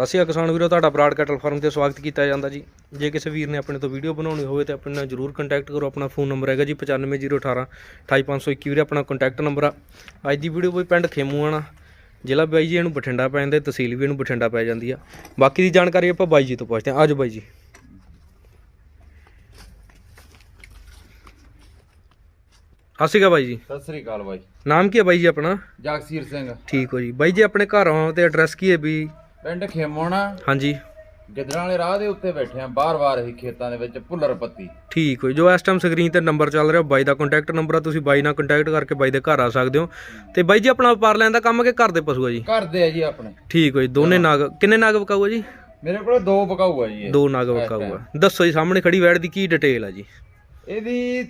ਸਤਿ ਸ਼੍ਰੀ ਅਕਾਲ ਕਿਸਾਨ ਵੀਰੋ ਤੁਹਾਡਾ ਬਰਾਡ ਕੈਟਲ ਫਾਰਮ ਤੇ ਸਵਾਗਤ ਕੀਤਾ ਜਾਂਦਾ ਜੀ। ਜੇ ਕਿਸੇ ਵੀਰ ਨੇ ਆਪਣੇ ਤੋਂ ਵੀਡੀਓ ਬਣਾਉਣੀ ਹੋਵੇ ਤਾਂ ਆਪਣੇ ਨਾਲ ਜਰੂਰ ਕੰਟੈਕਟ ਕਰੋ। ਆਪਣਾ ਫੋਨ ਨੰਬਰ ਹੈਗਾ ਜੀ 95018 28521 ਵੀਰੇ ਆਪਣਾ ਕੰਟੈਕਟ ਨੰਬਰ ਆ। ਅੱਜ ਦੀ ਵੀਡੀਓ ਕੋਈ ਪਿੰਡ ਖੇਮੂਆਣਾ ਜ਼ਿਲ੍ਹਾ ਬਾਈ ਜੀ ਇਹਨੂੰ ਬਠਿੰਡਾ ਪੈ ਜਾਂਦਾ ਤਹਿਸੀਲ ਵੀ ਇਹਨੂੰ ਬਠਿੰਡਾ ਪੈ ਜਾਂਦੀ ਆ। ਬਾਕੀ ਦੀ ਜਾਣਕਾਰੀ ਆਪਾਂ ਬਾਈ ਜੀ ਤੋਂ ਪੁੱਛਦੇ ਹਾਂ। ਆਜੋ ਬਾਈ ਜੀ। ਸਤਿ ਸ਼੍ਰੀ ਅਕਾਲ ਬਾਈ ਜੀ। ਸਤਿ ਸ੍ਰੀ ਅਕਾਲ ਬਾਈ। ਨਾਮ ਕੀ ਹੈ ਬਾਈ ਜੀ ਆਪਣਾ? ਜਗਸੀਰ ਸਿੰਘ। ਠੀਕ ਹੋ ਜੀ। ਬਾਈ ਜੀ ਆਪਣੇ ਘਰ ਆਉਣ ਤੇ ਐਡਰੈਸ ਕੀ ਹੈ ਵੀ ਪਿੰਡ ਖੇਮੋਣਾ। ਹਾਂਜੀ। ਗਿੱਦੜਾਂ ਵਾਲੇ ਰਾਹ ਦੇ ਉੱਤੇ ਬੈਠੇ ਆ ਬਾਰ-ਬਾਰ ਹੀ ਖੇਤਾਂ ਦੇ ਵਿੱਚ ਭੁੱਲਰ ਪੱਤੀ। ਠੀਕ ਹੋ ਜੋ ਇਸ ਟਾਈਮ ਸਕਰੀਨ ਤੇ ਨੰਬਰ ਚੱਲ ਰਿਹਾ ਬਾਈ ਦਾ ਕੰਟੈਕਟ ਨੰਬਰ ਆ ਤੁਸੀਂ ਬਾਈ ਨਾਲ ਕੰਟੈਕਟ ਕਰਕੇ ਬਾਈ ਦੇ ਘਰ ਆ ਸਕਦੇ ਹੋ। ਤੇ ਬਾਈ ਜੀ ਆਪਣਾ ਵਪਾਰ ਲੈਣ ਦਾ ਕੰਮ ਕਿ ਘਰ ਦੇ ਪਸ਼ੂ ਆ ਜੀ? ਘਰ ਦੇ ਆ ਜੀ ਆਪਣੇ। ਠੀਕ ਹੋ ਜੀ ਦੋਨੇ ਨਾਗ ਕਿੰਨੇ ਨਾਗ ਵਕਾਊ ਆ ਜੀ? ਮੇਰੇ ਕੋਲ ਦੋ ਬਕਾਊ ਆ ਜੀ ਇਹ। ਦੋ ਨਾਗ ਵਕਾਊ ਆ। ਦੱਸੋ ਜੀ ਸਾਹਮਣੇ ਖੜੀ ਵੈੜ ਦੀ ਕੀ ਡਿਟੇਲ ਆ ਜੀ? ਇਹਦੀ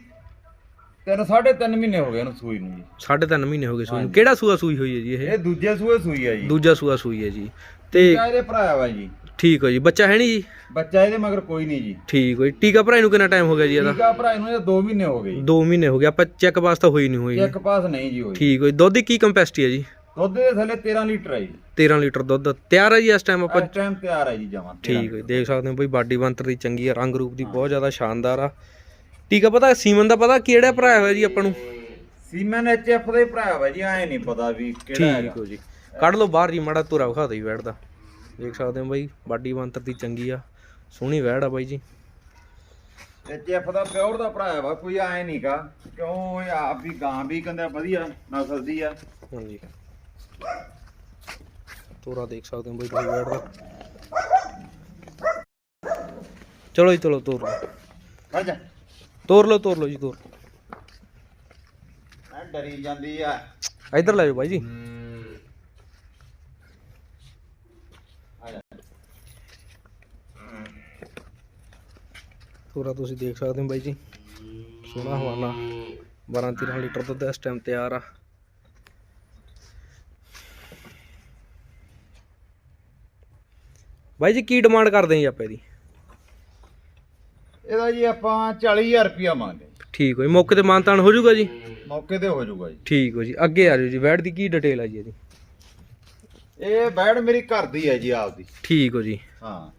ਤਿੰਨ ਸਾਢੇ ਤਿੰਨ ਮਹੀਨੇ ਹੋ ਗਏ ਇਹਨੂੰ ਸੂਈ ਨੂੰ ਜੀ। ਸਾਢੇ ਤਿੰਨ ਮਹੀਨੇ ਹੋ ਗਏ ਸੂਈ ਨੂੰ। ਕਿਹੜਾ ਸੂਆ ਸੂਈ ਹੋਈ ਹੈ ਜੀ ਇਹ? ਇਹ ਦੂਜੇ ਸੂਏ ਸੂਈ ਆ ਜੀ। ਦੂਜਾ ਸੂਆ ਸੂਈ ਹੈ ਜੀ। ਤੇ ਟੀਕਾ ਇਹਦੇ ਭਰਾ ਵਾ ਜੀ। ਠੀਕ ਹੋ ਜੀ। ਬੱਚਾ ਹੈ ਨਹੀਂ ਜੀ? ਬੱਚਾ ਇਹਦੇ ਮਗਰ ਕੋਈ ਨਹੀਂ ਜੀ। ਠੀਕ ਹੋ ਜੀ। ਟੀਕਾ ਭਰਾਈ ਨੂੰ ਕਿੰਨਾ ਟਾਈਮ ਹੋ ਗਿਆ ਜੀ ਇਹਦਾ? ਟੀਕਾ ਭਰਾ ਇਹਨੂੰ ਇਹ 2 ਮਹੀਨੇ ਹੋ ਗਏ ਜੀ। 2 ਮਹੀਨੇ ਹੋ ਗਏ। ਆਪਾਂ ਚੈੱਕ ਵਾਸਤਾ ਹੋਈ ਨਹੀਂ ਹੋਈ ਇੱਕ ਪਾਸ ਨਹੀਂ ਜੀ ਹੋਈ। ਠੀਕ ਹੋ ਜੀ। ਦੁੱਧ ਦੀ ਕੀ ਕੰਪੈਸਿਟੀ ਹੈ ਜੀ? ਦੁੱਧ ਦੇ ਥੱਲੇ 13 ਲੀਟਰ ਹੈ ਜੀ। 13 ਲੀਟਰ ਦੁੱਧ। ਤਿਆਰ ਹੈ ਜੀ ਇਸ ਟਾਈਮ ਆਪਾਂ? ਇਸ ਟਾਈਮ ਤਿਆਰ ਹੈ ਜੀ ਜਮਾਂ ਠੀਕ ਹੈ ਦੇਖ ਸਕਦੇ ਹੋ ਬਈ ਬਾਡੀ ਬੰਤਰ ਦੀ ਚੰਗੀ ਆ। ਰੰਗ ਰੂਪ ਦੀ ਬਹੁਤ ਜ਼ਿਆਦਾ ਸ਼ਾਨਦਾਰ ਆ। ਟੀਕਾ ਪਤਾ ਸੀਮਨ ਦਾ ਪਤਾ ਕਿਹੜਾ ਭਰਾ ਹੋਇਆ ਜੀ ਆਪਾਂ ਨੂੰ? ਸੀਮਨ ਐਚਐਫ ਦਾ ਹੀ ਭਰਾ ਵਾ ਜੀ ਐ ਨਹੀਂ ਪਤਾ ਵੀ ਕਿਹੜਾ ਹੈਗਾ। ਠੀਕ ਹੋ ਜੀ। ਕੱਢ ਲਓ ਬਾਹਰ ਜੀ ਮਾੜਾ ਧੁਰਾ ਵਿਖਾ ਦੇ ਵੈੜ ਦਾ। ਦੇਖ ਸਕਦੇ ਹੋ ਬਾਈ ਬਾਡੀ ਬੰਤਰ ਦੀ ਚੰਗੀ ਆ ਸੋਹਣੀ ਵੈੜ ਆ ਬਾਈ ਜੀ। ਐਚਐਫ ਦਾ ਪਿਓਰ ਦਾ ਭਰਾ ਵਾ ਕੋਈ ਐ ਨਹੀਂ ਕਾ ਕਿਉਂ ਇਹ ਆਪ ਵੀ ਗਾਂ ਵੀ ਕਹਿੰਦਾ ਵਧੀਆ ਨਸਲ ਦੀ ਆ। ਹਾਂਜੀ। ਤੋਰਾ ਦੇਖ ਸਕਦੇ ਹੋ ਬਾਈ ਬਾਈ ਵੈੜ ਦਾ। ਚਲੋ ਜੀ ਚਲੋ ਤੋਰ ਲਓ। ਖੜ ਜਾ। ਤੋਰ ਲਓ ਤੋਰ ਲਓ ਜੀ ਤੋਰ ਐ ਡਰੀ ਜਾਂਦੀ ਆ। ਇੱਧਰ ਲੈ ਜਾਓ ਬਾਈ ਜੀ। ਪੂਰਾ ਤੁਸੀਂ ਦੇਖ ਸਕਦੇ ਹੋ ਬਾਈ ਜੀ। ਸੋਹਣਾ ਹਵਾਨਾ 12 13 ਲੀਟਰ ਦੁੱਧ ਇਸ ਟਾਈਮ ਤਿਆਰ ਆ। ਬਾਈ ਜੀ ਕੀ ਡਿਮਾਂਡ ਕਰਦੇ ਜੀ ਆਪਾਂ ਇਹਦੀ? ਇਹਦਾ ਜੀ ਆਪਾਂ 40000 ਰੁਪਿਆ ਮੰਗਦੇ। ਠੀਕ ਹੋ ਜੀ ਮੌਕੇ ਤੇ ਮਾਨਤਾਨ ਹੋ ਜਾਊਗਾ ਜੀ? ਮੌਕੇ ਤੇ ਹੋ ਜਾਊਗਾ ਜੀ। ਠੀਕ ਹੋ ਜੀ ਅੱਗੇ ਆ ਜਾਓ ਜੀ ਵੈਟ ਦੀ ਕੀ ਡਿਟੇਲ ਆ ਜੀ ਇਹਦੀ? ਇਹ ਬੈੜ ਮੇਰੀ ਘਰ ਦੀ ਹੈ ਜੀ ਆਪਦੀ ਠੀਕ ਹੋ ਜੀ। ਹਾਂ।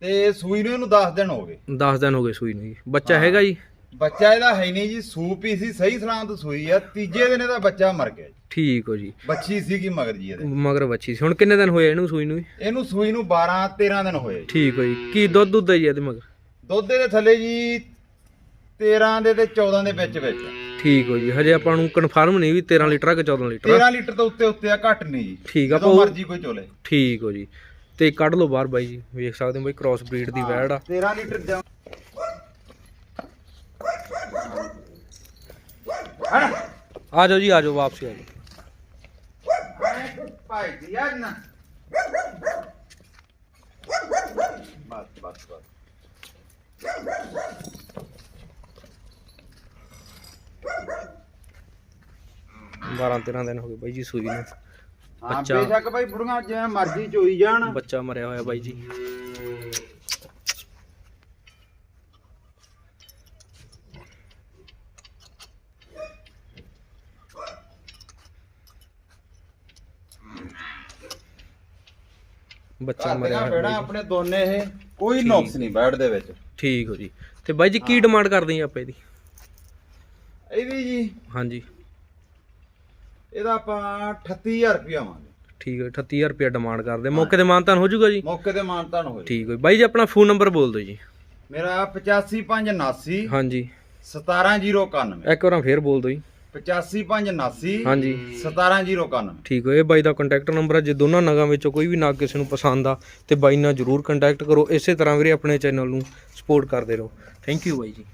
ਤੇ ਸੂਈ ਨੂੰ ਇਹਨੂੰ 10 ਦਿਨ ਹੋ ਗਏ। 10 ਦਿਨ ਹੋ ਗਏ ਸੂਈ ਨੂੰ ਜੀ। ਬੱਚਾ ਹੈਗਾ ਜੀ? ਬੱਚਾ ਇਹਦਾ ਹੈ ਨਹੀਂ ਜੀ ਸੂਪ ਹੀ ਸੀ ਸਹੀ ਸਲਾਮਤ ਸੂਈ ਆ। ਤੀਜੇ ਦਿਨ ਇਹਦਾ ਬੱਚਾ ਮਰ ਗਿਆ ਜੀ। ਠੀਕ ਹੋ ਜੀ। ਬੱਚੀ ਸੀਗੀ ਮਗਰ ਜੀ ਇਹਦੇ। ਮਗਰ ਬੱਚੀ ਸੀ। ਹੁਣ ਕਿੰਨੇ ਦਿਨ ਹੋਏ ਇਹਨੂੰ ਸੂਈ ਨੂੰ ਜੀ? ਇਹਨੂੰ ਸੂਈ ਨੂੰ 12 13 ਦਿਨ ਹੋਏ ਜੀ। ਠੀਕ ਹੋ ਜੀ। ਕੀ ਦੁੱਧ ਦੁੱਧ ਹੈ ਜੀ ਇਹਦੇ ਮਗਰ? ਦੁੱਧ ਦੇ ਥੱਲੇ ਜੀ 13 ਦੇ ਤੇ 14 ਦੇ ਵਿੱਚ ਵਿੱਚ। ਠੀਕ ਹੋ ਜੀ। ਹਜੇ ਆਪਾਂ ਨੂੰ ਕਨਫਰਮ ਨਹੀਂ ਵੀ 13 ਲੀਟਰ ਆ ਕਿ 14 ਲੀਟਰ ਆ। 13 ਲੀਟਰ ਤੋਂ ਉੱਤੇ ਉੱਤੇ ਆ ਘੱਟ ਨਹੀਂ ਜੀ। ਠੀਕ ਆ ਜਦੋਂ ਮਰਜ਼ੀ ਕੋਈ ਚੋਲੇ। ਠੀਕ ਹੋ ਜੀ। ਤੇ ਕੱਢ ਲਓ ਬਾਹਰ ਬਾਈ ਜੀ ਵੇਖ ਸਕਦੇ ਹੋ ਬਾਈ ਕ੍ਰਾਸ ਬਰੀਡ ਦੀ ਵੈੜ ਆ। 13 ਲੀਟਰ ਜਾ ਆ ਜਾਓ ਜੀ ਆ ਜਾਓ ਵਾਪਸ ਆ ਜਾਓ। ਭਾਈ ਜੀ ਆ ਨਾ ਬਸ ਬਸ ਬਸ। 12 13 ਦਿਨ ਹੋ ਗਏ ਬਾਈ ਜੀ ਸੂਈ ਨੂੰ। ਹਾਂ ਬੱਚਾ। ਬੇਸ਼ੱਕ ਭਾਈ ਬੁੜੀਆਂ ਜਿਵੇਂ ਮਰਜ਼ੀ ਚੋਈ ਜਾਣ। ਬੱਚਾ ਮਰਿਆ ਹੋਇਆ ਬਾਈ ਜੀ। ਬੱਚਾ ਮਰਿਆ ਹੋਇਆ ਬੇੜਾ ਬਾਈ। ਆਪਣੇ ਦੋਨੇ ਇਹ ਕੋਈ ਨੁਕਸ ਨਹੀਂ ਬੈਠ ਦੇ ਵਿੱਚ। ਠੀਕ ਹੋ ਜੀ। ਤੇ ਬਾਈ ਜੀ ਕੀ ਡਿਮਾਂਡ ਕਰਦੇ ਆਪਾਂ ਇਹਦੀ? ਇਹਦੀ ਜੀ ਹਾਂਜੀ। ਇਹਦਾ ਆਪਾਂ 38000 ਰੁਪਇਆ ਮੰਗਦੇ ਠੀਕ ਹੈ 38000 ਰੁਪਏ ਡਿਮਾਂਡ ਕਰਦੇ। ਮੌਕੇ ਤੇ ਮਾਨਤਾਨ ਹੋ ਜਾਊਗਾ ਜੀ? ਮੌਕੇ ਤੇ ਮਾਨਤਾਨ ਹੋਏ ਠੀਕ ਹੈ। ਬਾਈ ਜੀ ਆਪਣਾ ਫੋਨ ਨੰਬਰ ਬੋਲ ਦਿਓ ਜੀ। ਮੇਰਾ 85579 ਹਾਂਜੀ। 17091 ਇੱਕ ਵਾਰ ਫੇਰ ਬੋਲ ਦਿਓ ਜੀ। 85579 ਹਾਂਜੀ। 17091 ਠੀਕ ਹੈ। ਇਹ ਬਾਈ ਦਾ ਕੰਟੈਕਟ ਨੰਬਰ ਹੈ ਜੇ ਦੋਨਾਂ ਨਗਾਂ ਵਿੱਚੋਂ ਕੋਈ ਵੀ ਨਗ ਕਿਸੇ ਨੂੰ ਪਸੰਦ ਆ ਤੇ ਬਾਈ ਨਾਲ ਜਰੂਰ ਕੰਟੈਕਟ ਕਰੋ। ਇਸੇ ਤਰ੍ਹਾਂ ਵੀਰੇ ਆਪਣੇ ਚੈਨਲ ਨੂੰ ਸਪੋਰਟ ਕਰਦੇ ਰਹੋ। ਥੈਂਕ ਯੂ ਬਾਈ ਜੀ।